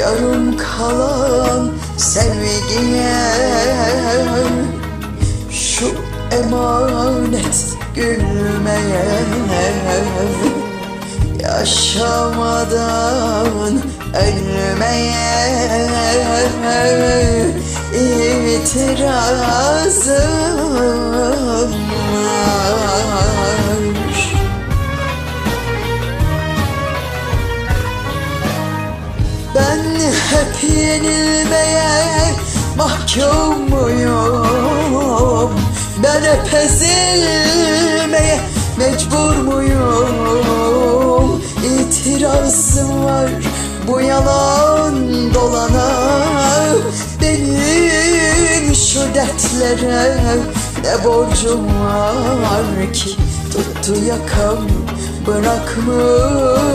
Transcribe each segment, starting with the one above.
Yarım kalan sevgiye Şu emanet gülmeye Yaşamadan ölmeye itirazım var yenilmeye mahkum muyum? Ben hep ezilmeye mecbur muyum? İtirazım var bu yalan dolana Benim şu dertlere ne borcum var ki Tuttu yakam bırakmıyor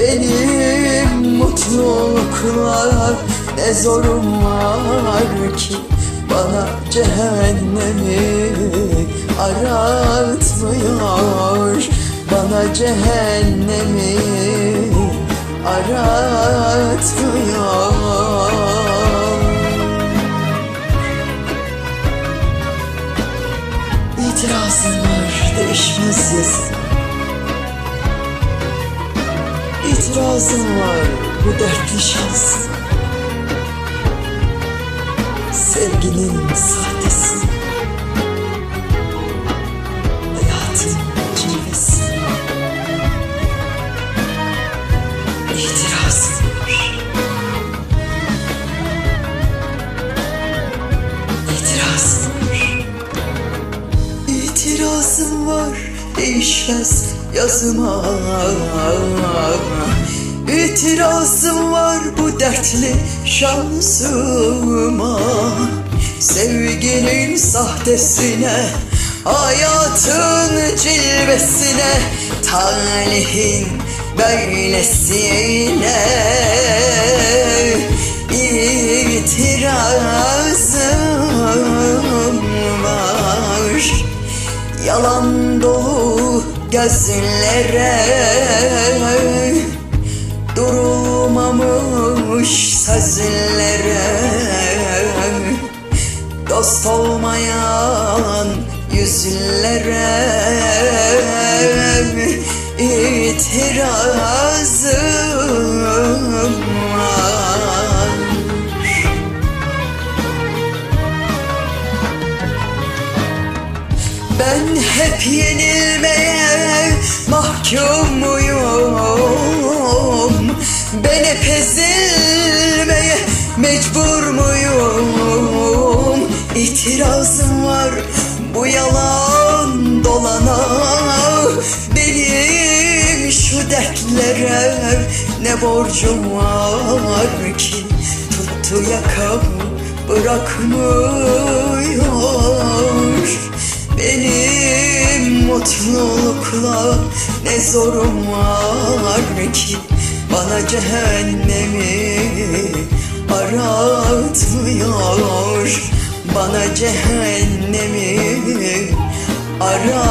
benim mutlulukla ne zorum var ki? Bana cehennemi aratmıyor Bana cehennemi aratmıyor İtirazım var değişmez yazım İtirazım var bu dertli şans. Sevginin sahtesi. Hayatın cilvesi. İtirazım var. İtirazım var. İtirazım var değişmez yazıma İtirazım var bu dertli şansıma. Sevginin sahtesine Hayatın cilvesine Talihin böylesine. İtirazım var. Yalan dolu gözlere Durulmamış sözlere Dost olmayan yüzlere itirazım var. Ben hep yenilmeye mahkum muyum? Ben hep ezilmeye mecbur muyum? İtirazım var bu yalan dolana Benim şu dertlere ne borcum var ki Tuttu yakam bırakmıyor benim mutlulukla ne zorum var ki? Bana cehennemi aratmıyor Bana cehennemi aratmıyor